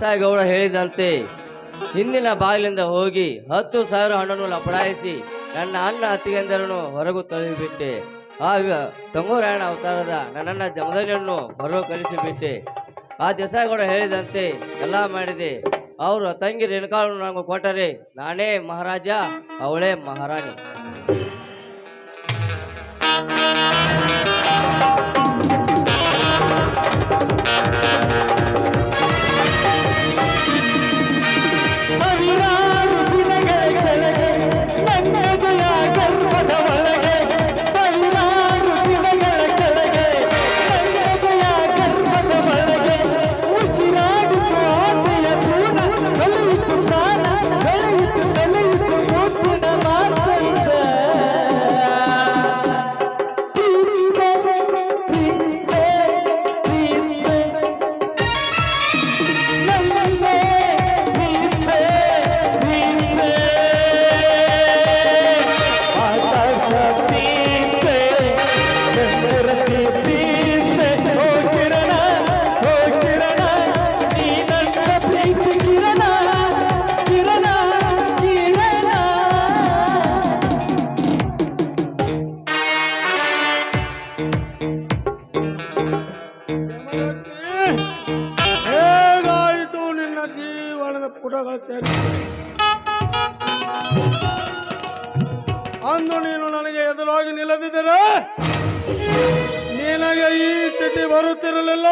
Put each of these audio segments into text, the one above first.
ದೇಸಾಯಿಗೌಡ ಹೇಳಿದಂತೆ, ಹಿಂದಿನ ಬಾಗಿಲಿಂದ ಹೋಗಿ ಹತ್ತು ಸಾವಿರ ಹಣವನ್ನು ಲಪಡಾಯಿಸಿ ನನ್ನ ಅಣ್ಣ ಅತ್ತಿಗೆಂದರನ್ನು ಹೊರಗು ತಳ್ಳಿಬಿಟ್ಟೆ. ಆ ತಂಗೂರಾಯಣ ಅವತಾರದ ನನ್ನನ್ನ ಜಮದಲ್ಲಿಯನ್ನು ಹೊರಗು ಕಲಿಸಿಬಿಟ್ಟೆ ಆ ದೇಸಾಯಿಗೌಡ ಹೇಳಿದಂತೆ ಎಲ್ಲ ಮಾಡಿದೆ. ಅವರು ತಂಗಿ ರೇಣುಕಾಳನ್ನು ನನಗೆ ಕೊಟ್ಟರೆ ನಾನೇ ಮಹಾರಾಜ, ಅವಳೇ ಮಹಾರಾಣಿ. ಅಂದು ನೀನು ನನಗೆ ಎದುರಾಗಿ ನಿಲ್ಲದಿದ್ದರೆ ನಿನಗೆ ಈ ಸ್ಥಿತಿ ಬರುತ್ತಿರಲಿಲ್ಲ.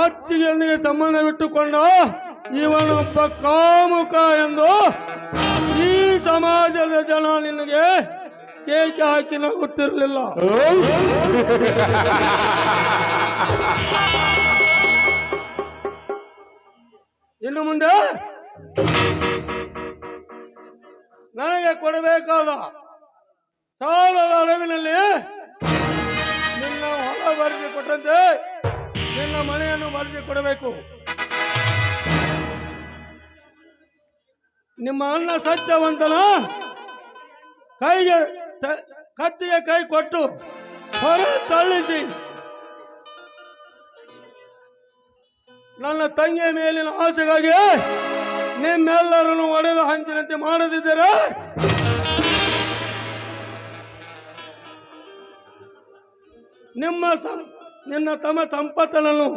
ಅತ್ತಿಗೆಯೊಂದಿಗೆ ಸಂಬಂಧವಿಟ್ಟುಕೊಂಡ ಇವನೊಬ್ಬ ಕಾಮುಕ ಎಂದು ಈ ಸಮಾಜದ ಜನ ನಿನಗೆ ಕೇಕೆ ಹಾಕಿ ನಗುತ್ತಿರಲಿಲ್ಲ. ಇನ್ನು ಮುಂದೆ ನನಗೆ ಕೊಡಬೇಕಾದ ಸಾಲದ ಅಡವಿನಲ್ಲಿ ನಿನ್ನ ಹೊಲ ಬರೆಸಿ ಕೊಟ್ಟಂತೆ, ನಿನ್ನ ಮನೆಯನ್ನು ಬರೆಸಿ ಕೊಡಬೇಕು. ನಿಮ್ಮ ಅಣ್ಣ ಸತ್ಯವಂತನ ಕೈಗೆ ಕತ್ತಿಗೆ ಕೈ ಕೊಟ್ಟು ಹೊರ ತಳ್ಳಿಸಿ ನನ್ನ ತಂಗಿಯ ಮೇಲಿನ ಆಸೆಗಾಗಿ ನಿಮ್ಮೆಲ್ಲರನ್ನು ಒಡೆದು ಹಂಚಿನಂತೆ ಮಾಡದಿದ್ದರೆ ನಿಮ್ಮ ನಿನ್ನ ತಮ್ಮ ಸಂಪತ್ತನನ್ನು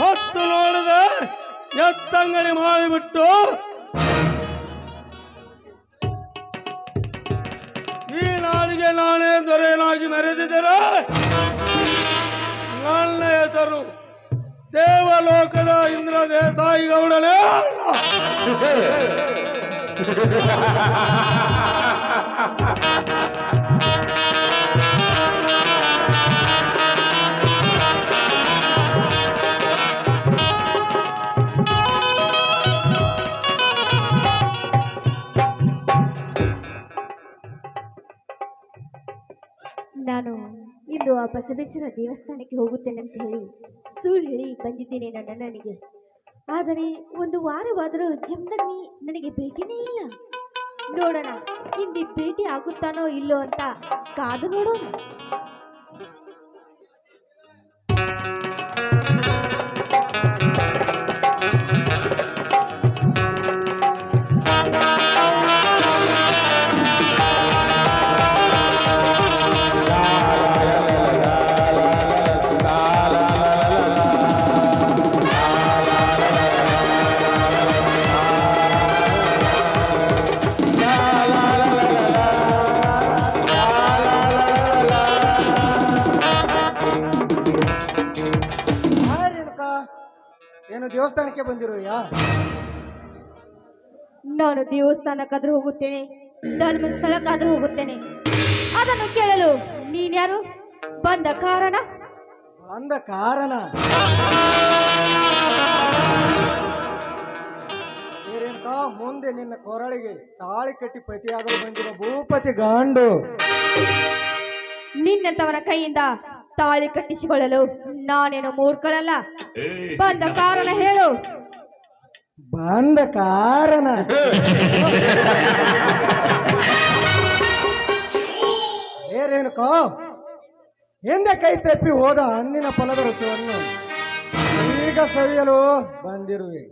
ಹೊತ್ತು ನೋಡಿದ ಎತ್ತಂಗಡಿ ಮಾಡಿಬಿಟ್ಟು ಈ ನಾಡಿಗೆ ನಾನೇ ದೊರೆಯನಾಗಿ ಮೆರೆದಿದ್ದರೆ ನನ್ನ ಹೆಸರು ದೇವಲೋಕದ ಇಂದ್ರ ದೇಸಾಯಿ ಗೌಡನೇ ಅಲ್ಲ ನಾನು ಇಂದು ಆ ಬಸವೇಶ್ವರ ದೇವಸ್ಥಾನಕ್ಕೆ ಹೋಗುತ್ತೇನೆ ಅಂತ ಹೇಳಿ ಸುಳ್ಳು ಹೇಳಿ. ಬಂದಿದ್ದೇನೆ ನನ್ನ ನನಗೆ ಆದರೆ ಒಂದು ವಾರವಾದರೂ ಜಮದಗ್ನಿ ನನಗೆ ಭೇಟಿನೇ ಇಲ್ಲ. ನೋಡೋಣ ಇಲ್ಲಿ ಭೇಟಿ ಆಗುತ್ತಾನೋ ಇಲ್ಲೋ ಅಂತ ಕಾದು ನೋಡೋಣ. ಏನು ದೇವಸ್ಥಾನಕ್ಕೆ ಬಂದಿರೋಯಾ ನಾನು ದೇವಸ್ಥಾನಕ್ಕಾದ್ರೂ ಹೋಗುತ್ತೇನೆ ಧರ್ಮಸ್ಥಳಕ್ಕಾದ್ರೂ ಹೋಗುತ್ತೇನೆ. ಅದನ್ನು ಕೇಳಲು ನೀನ್ಯಾರು ಬಂದ ಕಾರಣ? ಬಂದ ಕಾರಣ? ಮುಂದೆ ನಿನ್ನ ಕೊರಳಿಗೆ ತಾಳಿ ಕಟ್ಟಿ ಪತಿಯಾಗಲು ಬಂದಿರೋ ಭೂಪತಿ ಗಾಂಡು. ನಿನ್ನೆ ತವರ ಕೈಯಿಂದ ತಾಳಿ ಕಟ್ಟಿಸಿಕೊಳ್ಳಲು ನಾನೇನು ಮೂರ್ಖಳಲ್ಲ? ಬಂದ ಕಾರಣ ಹೇಳು. ಬಂದ ಕಾರಣ. ಏ ರೇಣುಕಾ ಹಿಂದೆ ಕೈ ತಪ್ಪಿ ಹೋದ ಹಣ್ಣಿನ ಫಲದ ರುಚಿಯನ್ನು ಈಗ ಸವಿಯಲು ಬಂದಿರುವೆ.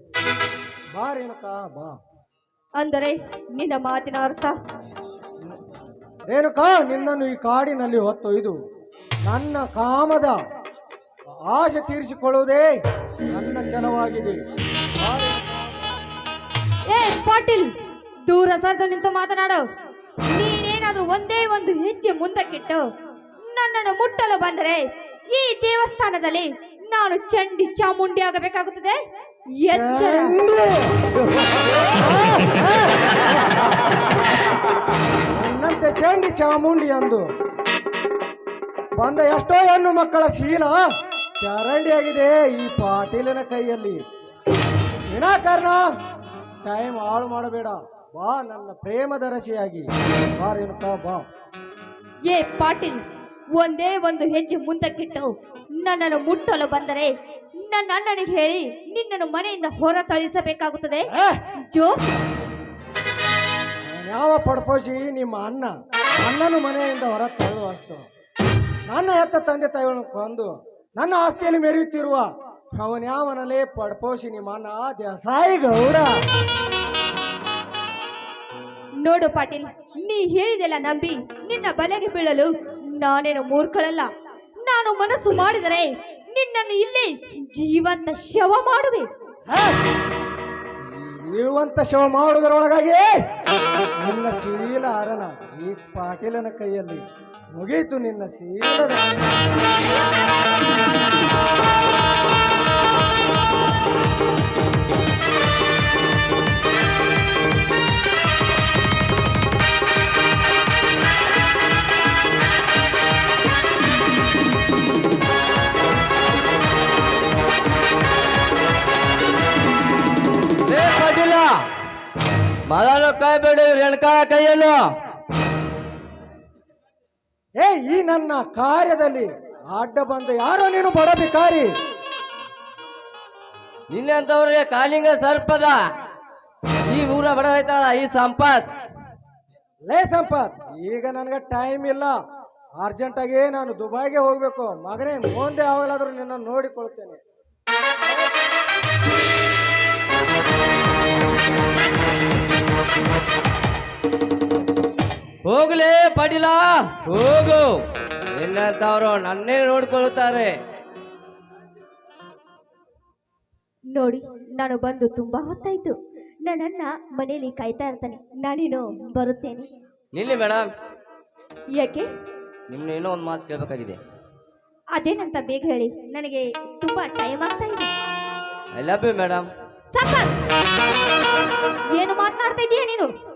ಬಾ ರೇಣುಕ ಬಾ. ಅಂದರೆ ನಿನ್ನ ಮಾತಿನ ಅರ್ಥ? ರೇಣುಕ ನಿನ್ನನ್ನು ಈ ಕಾಡಿನಲ್ಲಿ ಹೊತ್ತೊಯ್ದು. ನನ್ನ ಕಾಮದ ಆಶೆ ತೀರಿಸಿಕೊಳ್ಳುವುದೇ ನನ್ನ ಛಲವಾಗಿದೆ ಏ ಪಾಟೀಲ್ ದೂರ ಸರಿದು ನಿಂತು ಮಾತನಾಡು. ನೀನೇನಾದ್ರೂ ಒಂದೇ ಒಂದು ಹೆಜ್ಜೆ ಮುಂದಕ್ಕಿಟ್ಟು ನನ್ನನ್ನು ಮುಟ್ಟಲು ಬಂದರೆ ಈ ದೇವಸ್ಥಾನದಲ್ಲಿ ನಾನು ಚಂಡಿ ಚಾಮುಂಡಿ ಆಗಬೇಕಾಗುತ್ತದೆ? ಎಚ್ಚರ! ನನ್ನಂತೆ ಚಂಡಿ ಚಾಮುಂಡಿ ಅಂದು ಬಂದ ಎಷ್ಟೋ ಹೆಣ್ಣು ಮಕ್ಕಳ ಶೀಲ ಚರಂಡಿಯಾಗಿದೆ ಈ ಪಾಟೀಲನ ಕೈಯಲ್ಲಿ. ವಿನಾಕಾರಣ ಟೈಮ್ ಹಾಳು ಮಾಡಬೇಡ. ಬಾ ನನ್ನ ಪ್ರೇಮದ ರಸಿಯಾಗಿ ಬಾ ರೇಣುಕಾ ಬಾ. ಏ ಪಾಟೀಲ್ ಒಂದೇ ಒಂದು ಹೆಜ್ಜೆ ಮುಂದಕ್ಕಿಟ್ಟು ನನ್ನನ್ನು ಮುಟ್ಟಲು ಬಂದರೆ ನನ್ನ ಅಣ್ಣನಿಗೆ ಹೇಳಿ ನಿನ್ನನ್ನು ಮನೆಯಿಂದ ಹೊರ ತಳಿಸಬೇಕಾಗುತ್ತದೆ ಏ, ಜೋ! ಯಾವ ಪಡ್ಪೋಸಿ ನಿಮ್ಮ ಅಣ್ಣ. ಅಣ್ಣನು ಮನೆಯಿಂದ ಹೊರ ತಳ್ಳು ಅಷ್ಟು ನನ್ನ ಹೆತ್ತ ತಂದೆ ತಾಯಿಗಳನ್ನು ಕೊಂದು ನನ್ನ ಆಸ್ತಿಯಲ್ಲಿ ಮೆರೆಯುತ್ತಿರುವ ಅವನ್ಯಾವನಲ್ಲಿ ಪಡ್ಪೋಷಿ ಅನ್ನ ದೇಸಾಯಿ ಗೌಡ ನೋಡು ಪಾಟೀಲ್ ನೀ ಹೇಳಿದೆಲ್ಲ ನಂಬಿ ನಿನ್ನ ಬಲೆಗೆ ಬೀಳಲು ನಾನೇನು ಮೂರ್ಖಳಲ್ಲ. ನಾನು ಮನಸ್ಸು ಮಾಡಿದರೆ ನಿನ್ನನ್ನು ಇಲ್ಲಿ ಜೀವಂತ ಶವ ಮಾಡುವೆ. ಹೇ? ಜೀವಂತ ಶವ ಮಾಡುವುದರೊಳಗಾಗಿ ನಿನ್ನ ಶೀಲ ಅರಣ ಈ ಪಾಟೀಲನ ಕೈಯಲ್ಲಿ ಮುಗೀತು ನಿನ್ನ ಪಾಟೀಲ ಮೊದಲು ಕೈ ಬಿಡು ರೇಣುಕಾ ಕೈಯನ್ನು. ಏ ಈ ನನ್ನ ಕಾರ್ಯದಲ್ಲಿ ಅಡ್ಡ ಬಂದ ಯಾರೋ ನೀನು ಬಡ ಭಿಕಾರಿ ನಿನ್ನಂತವ್ರಿಗೆ ಕಾಲಿಂಗ ಸರ್ಪದ. ಈ ಊರ ಬಡ ರೈತಳ ಈ ಸಂಪತ್. ಲೇ ಸಂಪತ್ ಈಗ ನನಗೆ ಟೈಮ್ ಇಲ್ಲ. ಅರ್ಜೆಂಟ್ ಆಗಿ ನಾನು ದುಬೈಗೆ ಹೋಗ್ಬೇಕು. ಮಗನೇ ಮುಂದೆ ಯಾವಾಗಲಾದ್ರೂ ನಿನ್ನ ನೋಡಿಕೊಳ್ತೇನೆ. ಹೋಗ್ಲೇ ಪಾಟೀಲ ಹೋಗು. ನಿನ್ನಂತವ್ರು ನನ್ನೇ ನೋಡ್ಕೊಳ್ತಾರೆ. ನೋಡಿ ನಾನು ಬಂದು ತುಂಬಾ ಹೊತ್ತಾಯ್ತು. ನನ್ನನ್ನ ಮನೆಯಲ್ಲಿ ಕಾಯ್ತಾ ಇರ್ತಾನೆ. ನಾನೇನು ಬರುತ್ತೇನೆ. ನಿಲ್ಲಿ ಮೇಡಮ್ ಯಾಕೆ? ನಿಮ್ನ ಏನೋ ಒಂದು ಮಾತು ಕೇಳಬೇಕಾಗಿದೆ. ಅದೇನಂತ ಬೇಗ ಹೇಳಿ. ನನಗೆ ತುಂಬಾ ಟೈಮ್ ಆಗ್ತಾ ಇದೆ. ಐ ಲವ್ ಯು ಮೇಡಮ್ ಏನು ಮಾತನಾಡ್ತಾ ಇದೀಯ ನೀನು?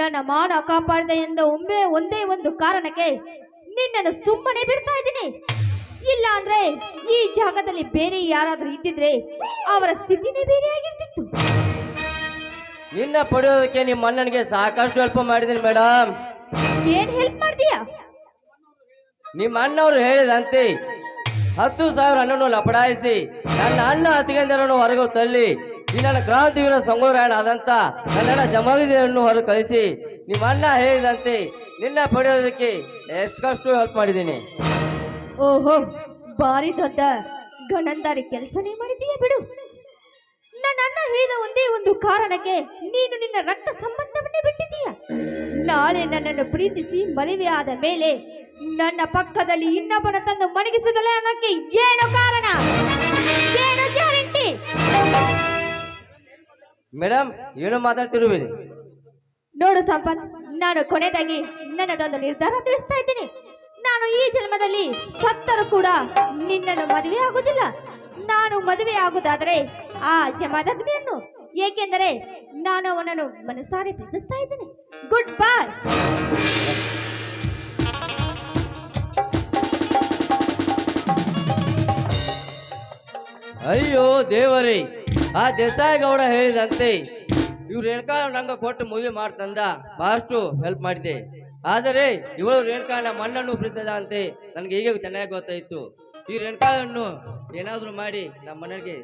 ನನ್ನ ಮಾನ ಕಾಪಾಡದೆ ಎಂದ ಒಮ್ಮೆ ಒಂದೇ ಒಂದು ಕಾರಣಕ್ಕೆ ನಿನ್ನನ್ನು ಸುಮ್ಮನೆ ಬಿಡ್ತಾ ಇದ್ದೀನಿ. ಇಲ್ಲ ಅಂದ್ರೆ ಈ ಜಾಗದಲ್ಲಿ ಬೇರೆ ಯಾರಾದ್ರೂ ಇದ್ದಿದ್ರೆ ಅವರ ಸ್ಥಿತಿನೇ ಬೇರೆ ಆಗಿರ್ತಿತ್ತು. ನಿನ್ನ ಪಡೆಯೋದಕ್ಕೆ ನಿಮ್ಮ ಅಣ್ಣನಿಗೆ ಸಾಕಷ್ಟು ಹೆಲ್ಪ್ ಮಾಡಿದೀನಿ ಮೇಡಮ್ ಏನ್ ಹೆಲ್ಪ್ ಮಾಡ್ತೀಯಾ? ನಿಮ್ಮ ಅಣ್ಣವ್ರು ಹೇಳಿದಂತೆ ಹತ್ತು ಸಾವಿರ ಹಣ್ಣನ್ನು ಲಪಡಾಯಿಸಿ ನನ್ನ ಅಣ್ಣ ಹತ್ತಿಗೆಂದರನ್ನು ಹೊರಗೆ ತಳ್ಳಿ ಈ ನನ್ನ ಕ್ರಾಂತಿವೀರ ಸಂಗೋರಾಯಣ ಆದಂತ ಕನ್ನಡ ಜಮಗಿದೆಯನ್ನು ಹೊರ ಕಳಿಸಿ ನಿಮ್ಮ ಅಣ್ಣ ಹೇಳಿದಂತೆ ನಿನ್ನ ಪಡೆಯೋದಕ್ಕೆ ಎಷ್ಟಷ್ಟು ಹೆಲ್ಪ್ ಮಾಡಿದ್ದೀನಿ. ಓಹೋ ಬಾರಿ ದೊಡ್ಡ ಗಣಂದಾರಿ ಕೆಲಸನೇ ಮಾಡಿದೀಯ ಬಿಡು. ನನ್ನ ಅಣ್ಣ ಹೇಳಿದ ಒಂದೇ ಒಂದು ಕಾರಣಕ್ಕೆ ನೀನು ನಿನ್ನ ರಕ್ತ ಸಂಬಂಧವನ್ನೇ ಬಿಟ್ಟಿದೀಯ ನಾಳೆ ನನ್ನನ್ನು ಪ್ರೀತಿಸಿ ಮದುವೆ ಆದ ಮೇಲೆ ನನ್ನ ಪಕ್ಕದಲ್ಲಿ ಇನ್ನೊಬ್ಬನ ತಂದು ಮಣಗಿಸದಲ್ಲ ಅನ್ನೋಕ್ಕೆ ಏನು ಕಾರಣ? ಮೇಡಮ್ ಏನು ಮಾತಾಡ್ತಿರುವಿರಿ ನೋಡು ಸಂಪತ್ ನಾನು ಕೊನೆಯದಾಗಿ ನನಗೊಂದು ನಿರ್ಧಾರ ತಿಳಿಸ್ತಾ ಇದ್ದೀನಿ. ನಾನು ಈ ಜನ್ಮದಲ್ಲಿ ಸತ್ತರೂ ಕೂಡ ನಿನ್ನನ್ನು ಮದುವೆ ಆಗುದಿಲ್ಲ ನಾನು ಮದುವೆ ಆಗುದಾದ್ರೆ ಆ ಜಮಾದಗ್ನಿಯನ್ನು ಏಕೆಂದರೆ ನಾನು ಅವನನ್ನು ಮನಸಾರೆ ಪ್ರೀತಿಸ್ತಾ ಇದ್ದೀನಿ. ಗುಡ್ ಬಾಯ್ ಅಯ್ಯೋ ದೇವರೇ. ಆ ದೇಸಾಯಿ ಗೌಡ ಹೇಳಿದಂತೆ, ಇವ್ರು ರೇಣುಕಾ ನಂಗೆ ಕೊಟ್ಟು ಮದುವೆ ಮಾಡ್ತಂದ ಬಹಳಷ್ಟು ಹೆಲ್ಪ್ ಮಾಡಿದೆ. ಆದರೆ ಇವಳು ರೇಣುಕಾ ನಮ್ಮ ಮಣ್ಣನ್ನು ಪ್ರೀತಿದ ಅಂತೆ, ನನಗೆ ಈಗ ಚೆನ್ನಾಗಿ ಗೊತ್ತಾಯಿತು. ಈ ರೇಣುಕಾಳನ್ನು ಏನಾದರೂ ಮಾಡಿ ನಮ್ಮ ಮನೆಗೆ